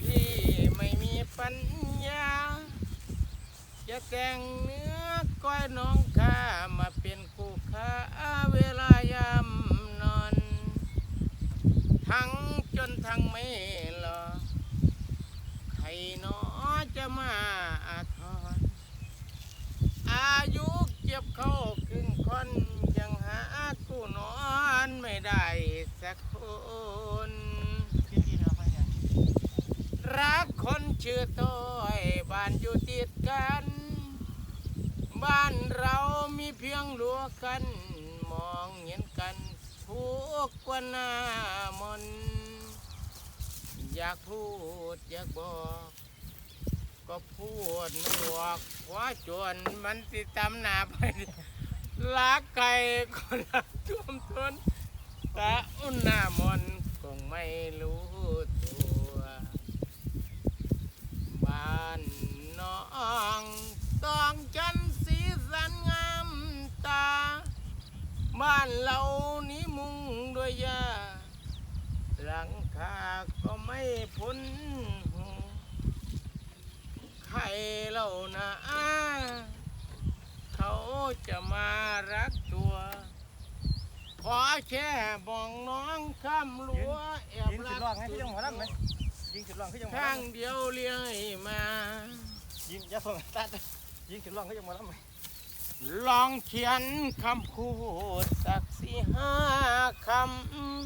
พี่ไม่มีปัญญา จะแต่งเนื้อก้อยน้องข้ามาเป็นคู่ค้าเวลายามนอน ทั้งจนทั้งไม่หลอใครหนอจะมาอาทรอายุเก็บเข้าครึ่งคนยังหาคู่นอนไม่ได้สักคนดีนะไปเนี่ย รักคน ชื่อต้อยบ้านอยู่ติดกัน บ้านเรามีเพียงรั้วกัน มองเห็นกันทุกกว่าหน้ามน อยากพูดอยากบอก ก็พูดไม่บอกว่าจวนมันติดตามหนาไปลักไก่คนละท่วมทนแต่อุ่นหน้ามนคงไม่รู้ตัว บ้านน้องต้องจันสีสันงามตา บ้านเรานี้มุงด้วยยาหลังคาก็ไม่พ้นใครเล่านะเขาจะมารักตัว ขอแค่มองน้องข้ามรั้วแอบยิงรัจุดกรองให้พี่ยังหมอลำไหม ยิงจุดรองให้ยังหมอข้างลำเดียวเลี้ยงให้มายิงอยาส่งตัดยิงจุดรองให้ยังหมอลำไหมลองเขียนคำพูดสักสี่ห้าค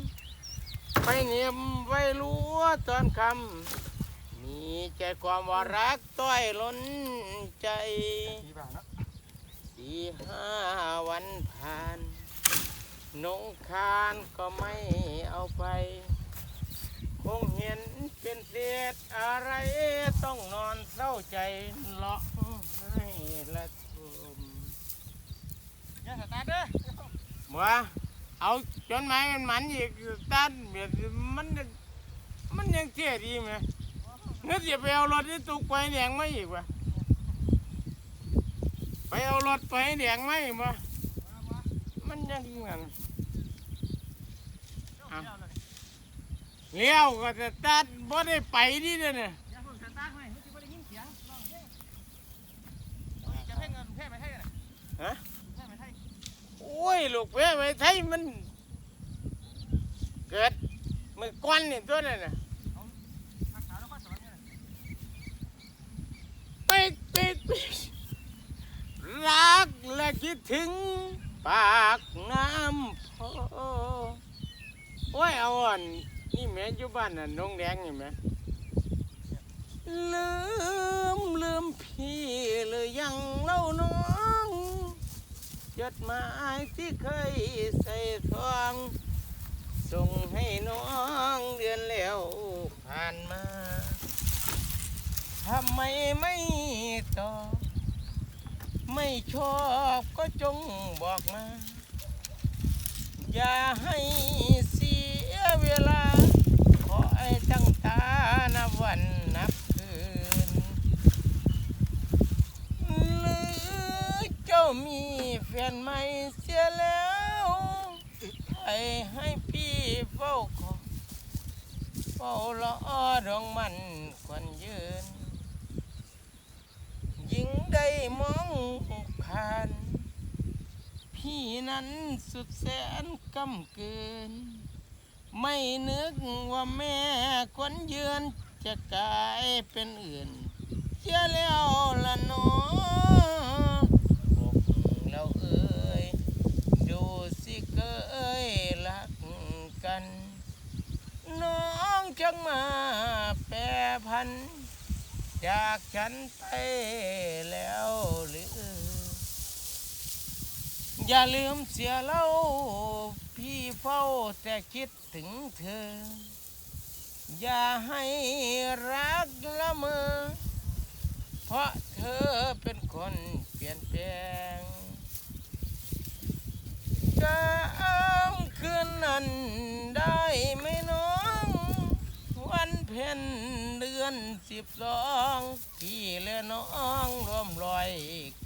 ำ ไปเนียมไว้รู้ว่าตอนคำ มีใจความว่ารักต้อยล้นใจดีบ้าเนาะสี่ห้าวันผ่าน นงคานก็ไม่เอาไป คงเห็นเป็นเศษอะไรต้องนอนเศร้าใจเลาะให้ละทุม อย่าสตาร์ทเด้อว่าเอาจนไม้มันหมันอีกตันเบียดมันยังมันยังเท่ดีไหมนึกจะไปเอารถที่ตุกไปแดงไม่อีกวะไปเอารถไปแดงไม่วะมันยังงั้นเลี้ยวก็จะตัดบ่ได้ไปดิเด้อเนี่ยอย่าส่งสตาร์ทไหมไม่คิดว่าได้ยินเสียงร้องเพลงจะเพ่งเงินเพ่งไปให้กันฮะเพ่งไปให้โอ้ยลูกเพ่ไปไทยมัน เกิดมือก้อนนี่ตัวนั่นน่ะรักษาแล้วก็สอปิดปิดปิดรักและคิดถึง ปากน้ำพอโอ้ยเอาอ่อนนี่แม่อยู่บ้านน่ะน้องแดงนี่แม่ลืมลืมพี่หรือยังเล่าน้อง จดหมายที่เคยใส่ซอง ส่งให้น้องเดือนแล้วผ่านมาทำไมไม่ตอบไม่ชอบก็จงบอกมา อย่าให้เสียเวลา ขอให้ตั้งตานับวันนับคืน หรือเจ้ามีแฟ นใหม่เสียแล้วไปให้พี่เฝ้าขอเฝ้ารอดวงมันควันยืน ยิ่งได้มองผ่าน พี่นั้นสุดแสนกำเกิน ไม่นึกว่าแม่ควันยืนจะกลายเป็นอื่นเสียแล้วละน้องอกเราเอ่ยดูสิเคยรักกัน น้องจังมาแปร พัน จากฉันไปแล้วหรือ อย่าลืมเสียเล่า พี่เฝ้าแต่คิดถึงเธอ อย่าให้รักละเมอ เพราะเธอเป็นคนเปลี่ยนแปลงจำคืนนั้น เพ็ญเดือนสิบสองพี่เลือน้องร่วมลอย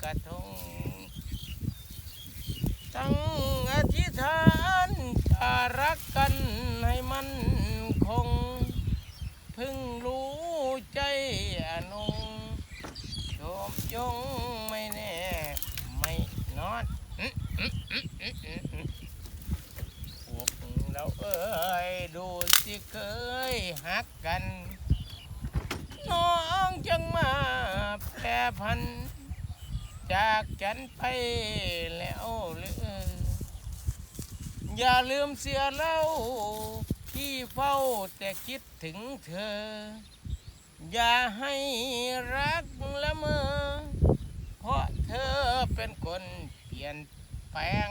กระทง ทั้งอธิษฐานจะรักกันให้มันคง พึ่งรู้ใจอนงชมยงไม่แน่ ไม่นอน เอ้ยดูสิเคยหักกัน น้องจังมาแปรพัน จากกันไปแล้วหรืออย่าลืมเสียเล่าพี่เฝ้าแต่คิดถึงเธอ อย่าให้รักละเมอ เพราะเธอเป็นคนเปลี่ยนแปลง